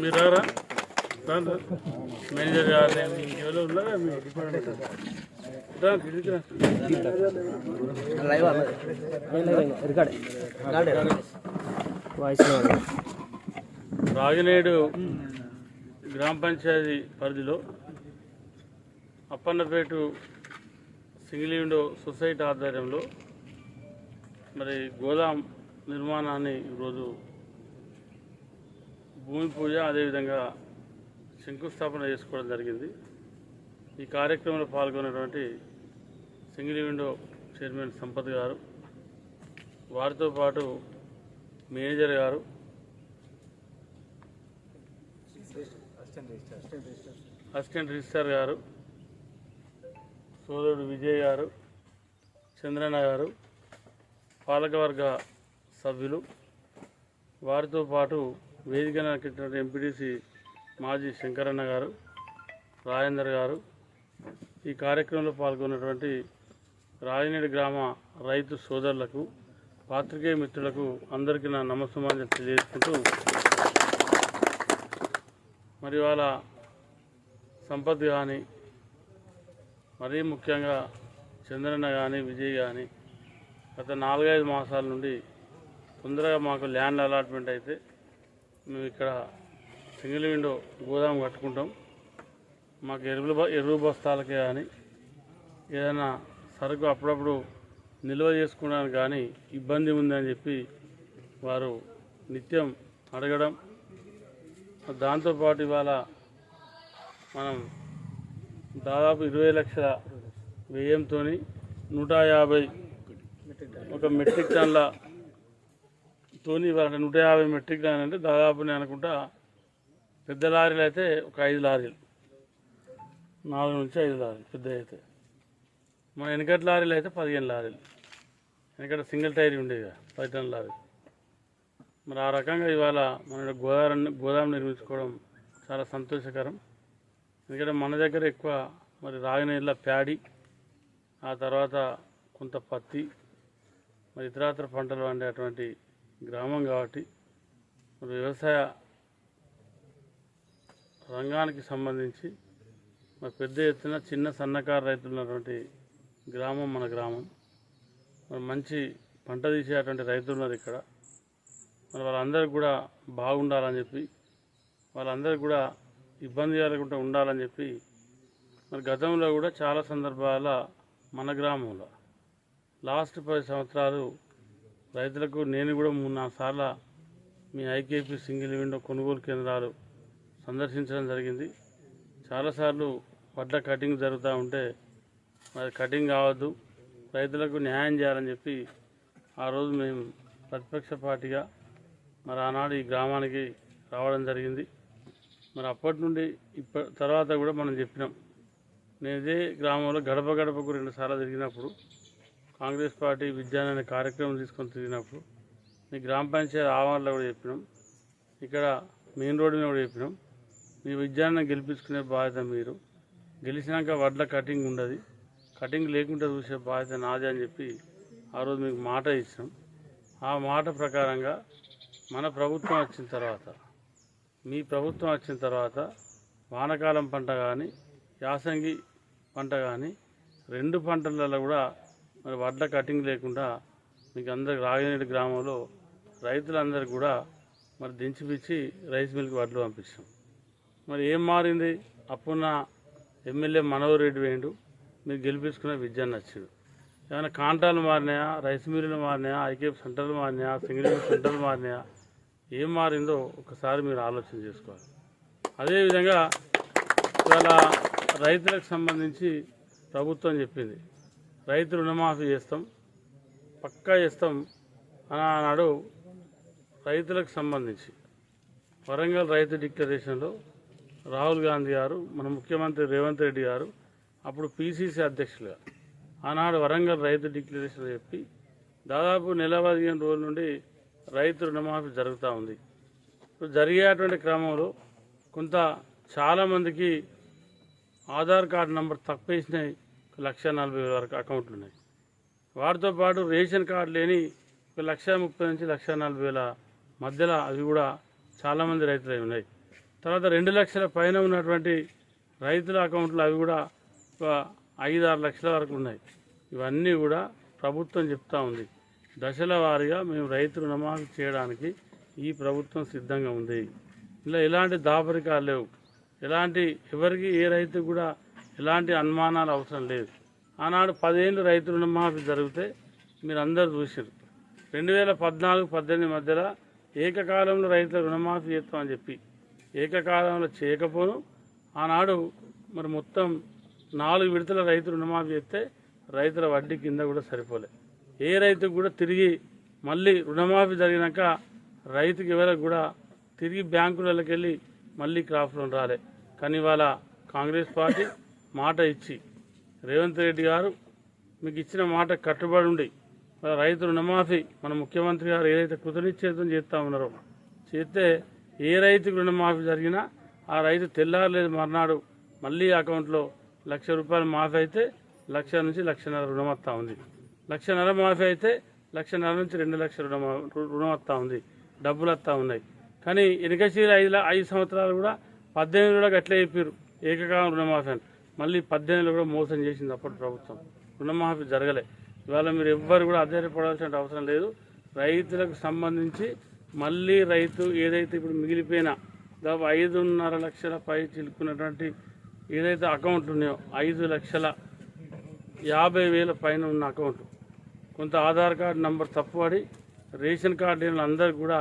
మీరు రారా? మేనేజర్ గారు ఇంకెవరో ఉన్నారా? మీ డిపార్ట్మెంట్ రాగినేడు గ్రామ పంచాయతీ పరిధిలో అప్పన్నపేటు సింగిల్ విండో సొసైటీ ఆధ్వర్యంలో మరి గోదాం నిర్మాణాన్ని ఈరోజు భూమి పూజ అదేవిధంగా శంకుస్థాపన చేసుకోవడం జరిగింది. ఈ కార్యక్రమంలో పాల్గొన్నటువంటి సింగిల్ విండో చైర్మన్ సంపత్ గారు వారితో పాటు మేనేజర్ గారు అసిస్టెంట్ రిజిస్టర్ గారు సోదరుడు విజయ్ గారు చంద్రన్న గారు పాలకవర్గ సభ్యులు. వారితో పాటు వేదిక నడిపినటువంటి ఎంపీటీసీ మాజీ శంకరన్న గారు రాజేందర్ గారు. ఈ కార్యక్రమంలో పాల్గొన్నటువంటి రాజనేడు గ్రామ రైతు సోదరులకు పాత్రికేయ మిత్రులకు అందరికీ నా నమస్సమాన్ని తెలియజేసుకుంటూ మరి వాళ్ళ సంపత్ కానీ మరీ ముఖ్యంగా చంద్రన్న కానీ విజయ్ కానీ గత నాలుగైదు మాసాల నుండి తొందరగా మాకు ల్యాండ్ అలాట్మెంట్ అయితే మేము ఇక్కడ సింగిల్ విండో గోదాం కట్టుకుంటాం. మాకు ఎరువులు బ- ఎరువు బస్తాలకే కానీ ఏదైనా సరుకు అప్పుడప్పుడు నిల్వ చేసుకోవడానికి కానీ ఇబ్బంది ఉందని చెప్పి వారు నిత్యం అడగడం. దాంతోపాటు ఇవాళ మనం దాదాపు ఇరవై లక్షల వ్యయంతో నూట యాభై ఒక మెట్రిక్ టన్ల తోని ఇవాళ నూట యాభై మెట్రిక్ టన్ అంటే దాదాపు నేను అనుకుంటా పెద్ద లారీలు అయితే ఒక ఐదు లారీలు. నాలుగు నుంచి ఐదు లారీలు పెద్ద అయితే. మన వెనకటి లారీలు అయితే పదిహేను లారీలు. వెనకట సింగిల్ టైర్ ఉండేది పది టన్ లారీలు మరి ఆ రకంగా ఇవాళ మన గోదావరి గోదాం నిర్మించుకోవడం చాలా సంతోషకరం. ఎందుకంటే మన దగ్గర ఎక్కువ మరి రాగినీళ్ళ ప్యాడీ ఆ తర్వాత కొంత పత్తి మరి ఇతరాతర పంటలు పండేటువంటి గ్రామం కాబట్టి మరి వ్యవసాయ రంగానికి సంబంధించి మరి పెద్ద ఎత్తున చిన్న సన్నకారు రైతులు ఉన్నటువంటి గ్రామం మన గ్రామం. మరి మంచి పంట తీసేటువంటి రైతులు ఉన్నారు ఇక్కడ. మరి వాళ్ళందరికీ కూడా బాగుండాలని చెప్పి వాళ్ళందరికీ కూడా ఇబ్బంది కలగకుండా ఉండాలని చెప్పి మరి గతంలో కూడా చాలా సందర్భాల మన గ్రామంలో లాస్ట్ పది సంవత్సరాలు రైతులకు నేను కూడా మూడు నాలుగు సార్లు మీ ఐకేపీ సింగిల్ విండో కొనుగోలు కేంద్రాలు సందర్శించడం జరిగింది. చాలాసార్లు వడ్ల కటింగ్ జరుగుతూ ఉంటే మరి కటింగ్ కావద్దు రైతులకు న్యాయం చేయాలని చెప్పి ఆ రోజు మేము ప్రతిపక్ష పార్టీగా మరి ఆనాడు ఈ గ్రామానికి రావడం జరిగింది. మరి అప్పటి నుండి ఇప్ప తర్వాత కూడా మనం చెప్పినాం. నేను ఇదే గ్రామంలో గడప గడపకు రెండు సార్లు తిరిగినప్పుడు కాంగ్రెస్ పార్టీ విజ్ఞాన అనే కార్యక్రమం తీసుకొని తిరిగినప్పుడు మీ గ్రామ పంచాయతీ ఆవరణలో కూడా చెప్పినాం. ఇక్కడ మెయిన్ రోడ్డు మీద కూడా చెప్పినాం. మీ విజ్ఞానం గెలిపించుకునే బాధ్యత మీరు. గెలిచినాక వడ్ల కటింగ్ ఉండదు. కటింగ్ లేకుండా చూసే బాధ్యత నాదే అని చెప్పి ఆ రోజు మీకు మాట ఇచ్చినాం. ఆ మాట ప్రకారంగా మన ప్రభుత్వం వచ్చిన తర్వాత మీ ప్రభుత్వం వచ్చిన తర్వాత వానకాలం పంట కానీ యాసంగి పంట కానీ రెండు పంటలలో కూడా మరి వడ్ల కటింగ్ లేకుండా మీకు అందరికి రాగినేటి గ్రామంలో రైతులందరికీ కూడా మరి దించిపిచ్చి రైస్ మిల్క్ వడ్లు పంపించాం మరి ఏం మారింది? అప్పున్న ఎమ్మెల్యే మనోహర్ రెడ్డి వేయండు. మీరు గెలిపించుకున్న విద్యాన్ని వచ్చాడు ఏమైనా కాంటాలు మారినాయా? రైస్ మిల్లులు మారినాయా? ఐకేప్ సెంటర్లు మారినాయా? సింగిల్ సెంటర్లు మారినాయా? ఏం మారిందో ఒకసారి మీరు ఆలోచన చేసుకోవాలి. అదేవిధంగా ఇవాళ రైతులకు సంబంధించి ప్రభుత్వం చెప్పింది. రైతు రుణమాఫీ చేస్తాం పక్కా చేస్తాం అని ఆనాడు రైతులకు సంబంధించి వరంగల్ రైతు డిక్లరేషన్లో రాహుల్ గాంధీ గారు మన ముఖ్యమంత్రి రేవంత్ రెడ్డి గారు అప్పుడు పిసిసి అధ్యక్షులుగా ఆనాడు వరంగల్ రైతు డిక్లరేషన్ చెప్పి దాదాపు నెల పదిహేను రోజుల నుండి రైతు రుణమాఫీ జరుగుతూ ఉంది. ఇప్పుడు జరిగేటువంటి క్రమంలో కొంత చాలామందికి ఆధార్ కార్డు నంబర్ తప్పేసినాయి. లక్ష నలభై వేల వరకు అకౌంట్లు ఉన్నాయి వాటితో పాటు రేషన్ కార్డు లేని ఒక లక్ష ముప్పై నుంచి లక్ష నలభై వేల మధ్యలో అవి కూడా చాలామంది రైతులు ఉన్నాయి. తర్వాత రెండు లక్షల పైన ఉన్నటువంటి రైతుల అకౌంట్లు అవి కూడా ఒక ఐదు ఆరు లక్షల వరకు ఉన్నాయి. ఇవన్నీ కూడా ప్రభుత్వం చెప్తా ఉంది. దశల వారీగా మేము రైతు రుణమాఫీ చేయడానికి ఈ ప్రభుత్వం సిద్ధంగా ఉంది. ఇలా ఎలాంటి దాపరికాలు లేవు. ఎలాంటి ఎవరికి ఏ రైతు కూడా ఎలాంటి అనుమానాలు అవసరం లేదు. ఆనాడు పదేళ్ళు రైతు రుణమాఫీ జరిగితే మీరు అందరు చూసారు రెండు వేల పద్నాలుగు పద్దెనిమిది మధ్యలో ఏకకాలంలో రైతుల రుణమాఫీ చేస్తామని చెప్పి ఏకకాలంలో చేయకపోను. ఆనాడు మరి మొత్తం నాలుగు విడతల రైతు రుణమాఫీ చేస్తే రైతుల వడ్డీ కింద కూడా సరిపోలే. ఏ రైతుకు కూడా తిరిగి మళ్ళీ రుణమాఫీ జరిగినాక రైతుకి ఎవరికి కూడా తిరిగి బ్యాంకులకి వెళ్ళి మళ్ళీ క్రాఫ్ లోన్ రాలే. కానీ ఇవాళ కాంగ్రెస్ పార్టీ మాట ఇచ్చి. రేవంత్ రెడ్డి గారు మీకు ఇచ్చిన మాట కట్టుబడి ఉండి రైతు రుణమాఫీ మన ముఖ్యమంత్రి గారు ఏదైతే కృతనిశ్చేతం చేస్తూ ఉన్నారో చేస్తే ఏ రైతుకు రుణమాఫీ జరిగినా ఆ రైతు తెల్లారలేదు మర్నాడు మళ్ళీ అకౌంట్లో లక్ష రూపాయలు మాఫీ అయితే లక్ష నుంచి లక్షన్నర రుణం వస్తూ ఉంది. లక్షన్నర మాఫీ అయితే లక్షన్నర నుంచి రెండు లక్షల రుణం రుణం వస్తూ ఉంది. డబ్బులు వస్తూ ఉన్నాయి. కానీ ఎనకశీల ఐదు ఐదు సంవత్సరాలు కూడా పద్దెనిమిది కూడా గట్లే చెప్పారు ఏకకాలం రుణమాఫీ అని. మళ్ళీ పద్దెనిమిదిలో కూడా మోసం చేసింది అప్పటి ప్రభుత్వం. రుణమాఫీ జరగలే. ఇవాళ మీరు ఎవ్వరు కూడా ఆశ్చర్యపడాల్సిన అవసరం లేదు. రైతులకు సంబంధించి మళ్ళీ రైతు ఏదైతే ఇప్పుడు మిగిలిపోయిన దాదాపు ఐదున్నర లక్షల పై చిలుకున్నటువంటి ఏదైతే అకౌంట్ ఉన్నాయో ఐదు లక్షల యాభై వేల పైన ఉన్న అకౌంట్. కొంత ఆధార్ కార్డు నంబర్ తప్పుపడి రేషన్ కార్డు లేని అందరికి కూడా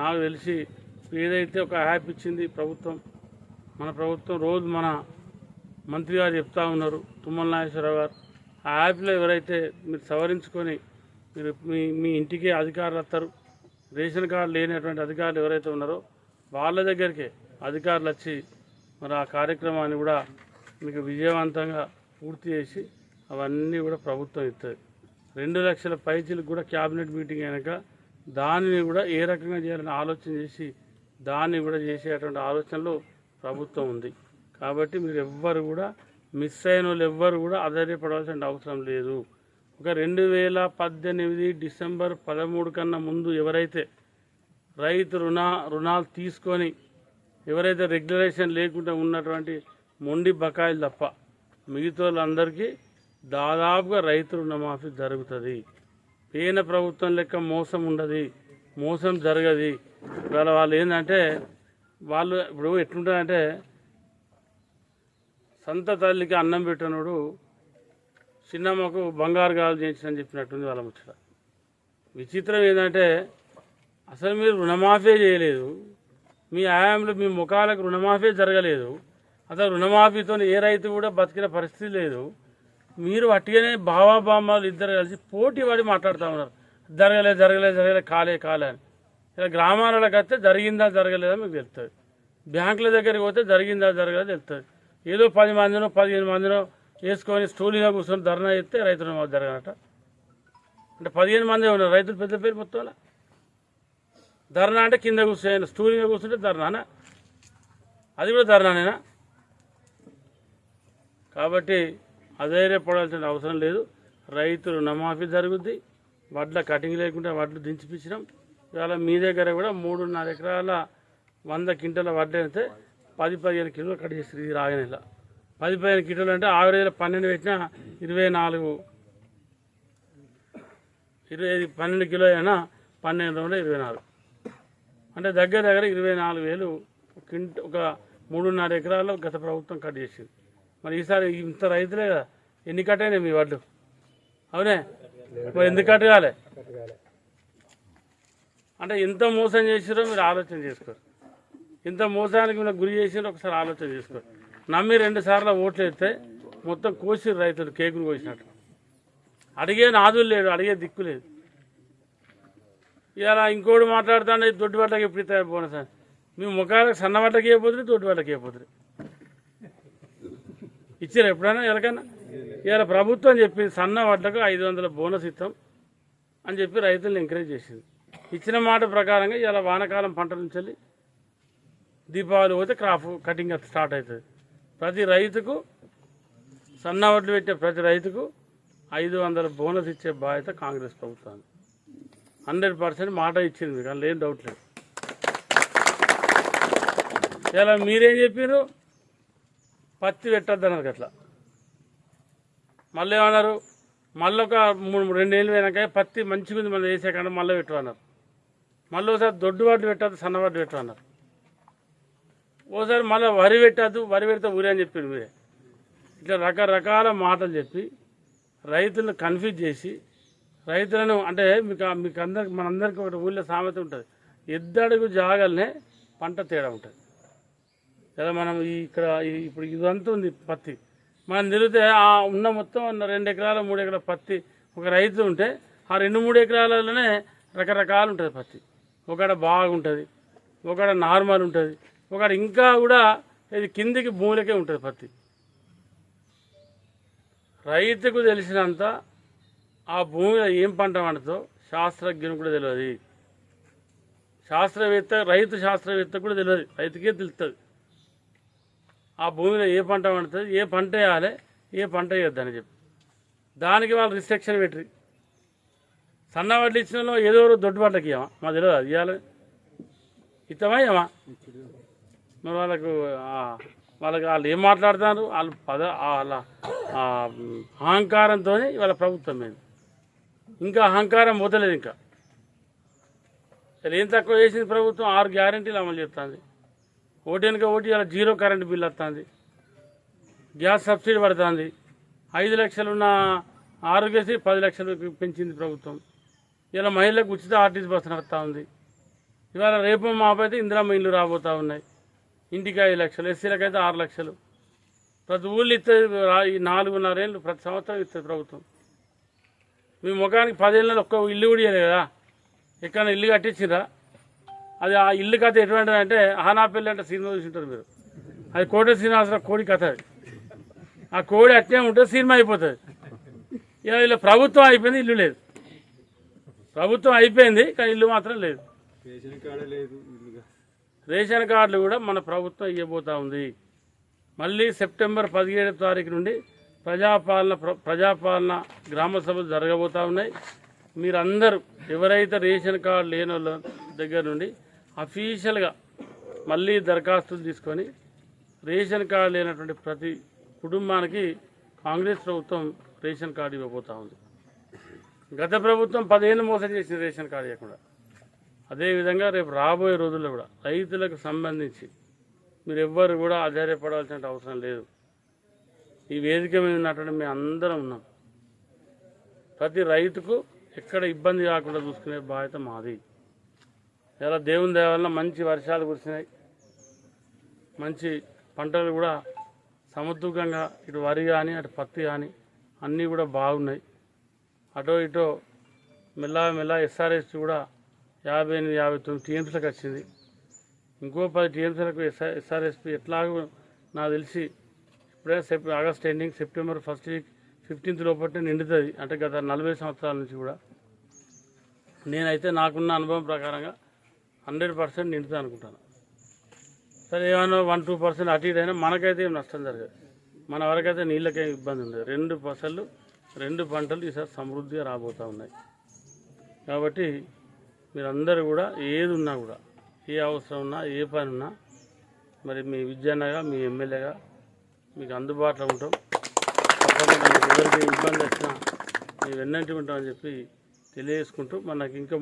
నాకు తెలిసి ఏదైతే ఒక యాప్ ఇచ్చింది ప్రభుత్వం మన ప్రభుత్వం రోజు మన మంత్రి గారు చెప్తా ఉన్నారు తుమ్మల నాగేశ్వరరావు గారు. ఆ యాప్లో ఎవరైతే మీరు సవరించుకొని మీరు మీ మీ ఇంటికి అధికారులు వస్తారు రేషన్ కార్డు లేనటువంటి అధికారులు ఎవరైతే ఉన్నారో వాళ్ళ దగ్గరికే అధికారులు వచ్చి మరి ఆ కార్యక్రమాన్ని కూడా మీకు విజయవంతంగా పూర్తి చేసి అవన్నీ కూడా ప్రభుత్వం ఇస్తుంది. రెండు లక్షల పైచీలకు కూడా క్యాబినెట్ మీటింగ్ అయినాక దానిని కూడా ఏ రకంగా చేయాలని ఆలోచన చేసి దాన్ని కూడా చేసేటువంటి ఆలోచనలో ప్రభుత్వం ఉంది. కాబట్టి మీరు ఎవ్వరు కూడా మిస్ అయిన వాళ్ళు ఎవ్వరు కూడా ఆధారపడాల్సిన అవసరం లేదు. ఒక రెండు వేల పద్దెనిమిది డిసెంబర్ పదమూడు కన్నా ముందు ఎవరైతే రైతు రుణ రుణాలు తీసుకొని ఎవరైతే రెగ్యులేషన్ లేకుండా ఉన్నటువంటి మొండి బకాయిలు తప్ప మిగతా వాళ్ళందరికీ దాదాపుగా రైతు రుణమాఫీ జరుగుతుంది. పేన ప్రభుత్వం లెక్క మోసం ఉండదు మోసం జరగదు. ఇవాళ వాళ్ళు ఏంటంటే వాళ్ళు ఇప్పుడు ఎట్లుంటుందంటే సంత తల్లికి అన్నం పెట్టినోడు చిన్నమ్మకు బంగారు గాలు చేయించని చెప్పినట్టుంది వాళ్ళ ముచ్చట. విచిత్రం ఏంటంటే అసలు మీరు రుణమాఫీ చేయలేదు. మీ ఆయాంలో మీ ముఖాలకు రుణమాఫీ జరగలేదు. అసలు రుణమాఫీతో ఏ రైతు కూడా బతికిన పరిస్థితి లేదు. మీరు అట్టిగానే బావాబామ్మలు ఇద్దరు కలిసి పోటీ పడి మాట్లాడుతూ ఉన్నారు. జరగలేదు జరగలేదు జరగలేదు కాలే కాలే అని. ఇలా గ్రామాలకు వస్తే జరిగిందా జరగలేదా మీకు తెలుస్తుంది. బ్యాంకుల దగ్గరికి పోతే జరిగిందా జరగలేదా తెలుస్తుంది. ఏదో పది మందినో పదిహేను మందినో వేసుకొని స్టూలీగా కూర్చొని ధర్నా చేస్తే రైతులు రుణమాఫీ జరగనట. అంటే పదిహేను మంది ఉన్నారు. రైతులు పెద్ద పేరు మొత్తంలో. ధర్నా అంటే కింద కూర్చొని స్టూలీగా కూర్చుంటే ధర్నానా? అది కూడా ధర్నానేనా? కాబట్టి అధైర్యపడాల్సిన అవసరం లేదు. రైతులు రుణమాఫీ జరుగుద్ది. వడ్ల కటింగ్ లేకుండా వడ్లు దించిపించినాం. ఇవాళ మీ దగ్గర కూడా మూడున్నర ఎకరాల వంద క్వింటల వడ్లు అయితే పది పదిహేను కిలోలు కట్ చేస్తారు ఇది రాగని పది పదిహేను కిలోలు అంటే ఆవరేజ్ పన్నెండు పెట్టినా ఇరవై నాలుగు. ఇరవై ఐదు పన్నెండు కిలో అయినా పన్నెండు వందల ఇరవై నాలుగు. అంటే దగ్గర దగ్గర ఇరవై నాలుగు వేలు ఒక కింట ఒక మూడున్నర ఎకరాల్లో గత ప్రభుత్వం కట్ చేసింది. మరి ఈసారి ఇంత రైతులే కదా ఎన్ని కట్ అయినాయి మీ వడ్లు? అవునే? మరి ఎందుకు కట్ కాలే? అంటే ఎంత మోసం చేసిరో మీరు ఆలోచన చేసుకోరు. ఇంత మోసానికి మనకు గురి చేసి ఒకసారి ఆలోచన చేసుకో నమ్మి రెండు సార్లు ఓట్లు వేస్తే మొత్తం కోసి రైతులు కేకులు కోసినట్టు. అడిగే నాదులు లేడు అడిగే దిక్కు లేదు. ఇలా ఇంకోటి మాట్లాడుతాండే దొడ్డు బట్టకి ఎప్పుడు ఇస్తాయి బోనస్ అని మీ ముఖాలకు సన్న బట్టకి అయిపోతుంది దొడ్డు బట్టకి అయిపోతుంది ఇచ్చారు ఎప్పుడైనా ఎవరికైనా? ఇవాళ ప్రభుత్వం చెప్పింది సన్న వడ్లకు ఐదు వందల బోనస్ ఇస్తాం అని చెప్పి రైతులను ఎంకరేజ్ చేసింది. ఇచ్చిన మాట ప్రకారంగా ఇలా వానకాలం పంటలు నుంచి దీపావళి పోతే క్రాప్ కటింగ్ స్టార్ట్ అవుతుంది. ప్రతి రైతుకు సన్న వడ్లు పెట్టే ప్రతి రైతుకు ఐదు వందల బోనస్ ఇచ్చే బాధ్యత కాంగ్రెస్ ప్రభుత్వాన్ని హండ్రెడ్ పర్సెంట్ మాట ఇచ్చింది మీకు అందులో ఏం డౌట్ లేదు. ఇలా మీరేం చెప్పారు పత్తి పెట్టొద్దన్నారు అట్లా మళ్ళీ ఏమన్నారు? మళ్ళీ ఒక మూడు రెండేళ్ళు పోయినాక పత్తి మంచిగా ఉంది మళ్ళీ వేసాకంటే మళ్ళీ పెట్టమన్నారు. మళ్ళీ ఒకసారి దొడ్డు వాటి పెట్టద్దు సన్నవాటి పెట్టమన్నారు. ఓసారి మళ్ళీ వరి పెట్టద్దు వరి పెడితే ఊరే అని చెప్పిండు మీరే ఇట్లా రకరకాల మాటలు చెప్పి రైతులను కన్ఫ్యూజ్ చేసి రైతులను అంటే మీకు మీకు అందరికి మనందరికీ ఒకటి ఊళ్ళో సామెత ఉంటుంది. ఎద్దడుగు జాగలనే పంట తేడా ఉంటుంది. కదా మనం ఈ ఇక్కడ ఇప్పుడు ఇదంతా ఉంది పత్తి. మనం తిరిగితే ఆ ఉన్న మొత్తం రెండు ఎకరాల మూడు ఎకరాల పత్తి ఒక రైతు ఉంటే ఆ రెండు మూడు ఎకరాలలోనే రకరకాలు ఉంటుంది పత్తి. ఒకడ బాగుంటుంది ఒకడ నార్మల్ ఉంటుంది ఒకడ ఇంకా కూడా ఇది కిందికి భూమిలకే ఉంటుంది పత్తి. రైతుకు తెలిసినంత ఆ భూమిలో ఏం పంట పండుతో శాస్త్రజ్ఞుని కూడా తెలియదు. శాస్త్రవేత్త రైతు శాస్త్రవేత్త కూడా తెలియదు. రైతుకే తెలుస్తుంది. ఆ భూమిలో ఏ పంట పండుతుంది ఏ పంట వేయాలి ఏ పంట వేయొద్దని చెప్పి. దానికి వాళ్ళు రిస్ట్రిక్షన్ పెట్టి సన్న వడ్లు ఇచ్చిన ఏదో ఒక దొడ్డు వడ్లకి ఇవ్వమా మా తెలియదు. అది ఇవ్వాలి ఇస్తామా ఇవ్వమా మరి వాళ్ళకు వాళ్ళకి వాళ్ళు ఏం మాట్లాడుతున్నారు? వాళ్ళు పద వాళ్ళ అహంకారంతో వాళ్ళ ప్రభుత్వం మీద ఇంకా అహంకారం పోతలేదు ఇంకా. ఏం తక్కువ చేసింది ప్రభుత్వం? ఆరు గ్యారంటీలు అమలు చేస్తుంది. ఓటు వెనుక ఓటు ఇలా జీరో కరెంట్ బిల్ వస్తుంది. గ్యాస్ సబ్సిడీ పడుతుంది. ఐదు లక్షలున్న ఆరోగ్యశ్రీ పది లక్షలు పెంచింది ప్రభుత్వం. ఇలా మహిళలకు ఉచిత ఆర్టీసీ బస్సు నడుస్తూ ఉంది. ఇవాళ రేపు మాపైతే ఇందిరామ ఇల్లు రాబోతూ ఉన్నాయి. ఇంటికి ఐదు లక్షలు ఎస్సీలకు అయితే ఆరు లక్షలు. ప్రతి ఊళ్ళో ఇస్తుంది నాలుగున్నర ఏళ్ళు నాలుగున్నరేళ్ళు ప్రతి సంవత్సరం ఇస్తుంది ప్రభుత్వం. మీ ముఖానికి పదేళ్ళలో ఒక్క ఇల్లు కూడా ఇవ్వలేదు కదా? ఎక్కడ ఇల్లు కట్టించిరా అది ఆ ఇల్లు కథ ఎటువంటిది అంటే ఆనాపల్లి అంటే సినిమా చూసి ఉంటారు మీరు. అది కోట శ్రీనివాసరావు కోడి కథ అది. ఆ కోడి అట్నే ఉంటే సినిమా అయిపోతుంది. ఇక ఇలా ప్రభుత్వం అయిపోయింది ఇల్లు లేదు. ప్రభుత్వం అయిపోయింది కానీ ఇల్లు మాత్రం లేదు. రేషన్ కార్డులు కూడా మన ప్రభుత్వం ఇవ్వబోతా ఉంది. మళ్ళీ సెప్టెంబర్ పదిహేడవ తారీఖు నుండి ప్రజాపాలన ప్ర- ప్రజాపాలన గ్రామ సభలు జరగబోతూ ఉన్నాయి. మీరందరూ ఎవరైతే రేషన్ కార్డు లేని వాళ్ళ దగ్గర నుండి అఫీషియల్గా మళ్ళీ దరఖాస్తులు తీసుకొని రేషన్ కార్డు లేనటువంటి ప్రతి కుటుంబానికి కాంగ్రెస్ ప్రభుత్వం రేషన్ కార్డు ఇవ్వబోతా ఉంది. గత ప్రభుత్వం పదిహేను మోసం చేసింది రేషన్ కార్డు ఇవ్వకుండా. అదేవిధంగా రేపు రాబోయే రోజుల్లో కూడా రైతులకు సంబంధించి మీరు ఎవ్వరు కూడా ఆశ్చర్యపడాల్సిన అవసరం లేదు. ఈ వేదిక మీద ఉన్నటువంటి మేము అందరం ఉన్నాం. ప్రతి రైతుకు ఎక్కడ ఇబ్బంది కాకుండా చూసుకునే బాధ్యత మాది. ఇలా దేవుని దయ వలన మంచి వర్షాలు కురిసినాయి. మంచి పంటలు కూడా సమతుల్యంగా ఇటు వరి కానీ అటు పత్తి కానీ అన్నీ కూడా బాగున్నాయి. అటో ఇటో మెల్ల మెల్ల ఎస్ఆర్ఎస్ కూడా యాభై ఎనిమిది యాభై తొమ్మిది టీఎంసీలకు వచ్చింది. ఇంకో పది టీఎంసీలకు ఎస్ఆర్ ఎస్ఆర్ఎస్పి ఎట్లాగో నాకు తెలిసి ఇప్పుడే Sep August ending September first week fifteenth లోపలనే నిండుతుంది. అంటే గత నలభై సంవత్సరాల నుంచి కూడా. నేనైతే నాకున్న అనుభవం ప్రకారంగా హండ్రెడ్ పర్సెంట్ నిండుతా అనుకుంటాను. సరే ఏమైనా వన్ టూ పర్సెంట్ అటు ఇటు అయినా మనకైతే ఏం నష్టం జరగదు. మన వరకైతే నీళ్ళకేం ఇబ్బంది ఉండదు. రెండు పసలు రెండు పంటలు ఈసారి సమృద్ధిగా రాబోతూ ఉన్నాయి. కాబట్టి మీరందరూ కూడా ఏది ఉన్నా కూడా ఏ అవసరం ఉన్నా ఏ పని ఉన్నా మరి మీ విద్యానగా మీ ఎమ్మెల్యేగా మీకు అందుబాటులో ఉంటాం. ఎవరికి ఇబ్బంది వచ్చినా మేము వెన్నంటి ఉంటామని చెప్పి తెలియజేసుకుంటూ మనకి ఇంకా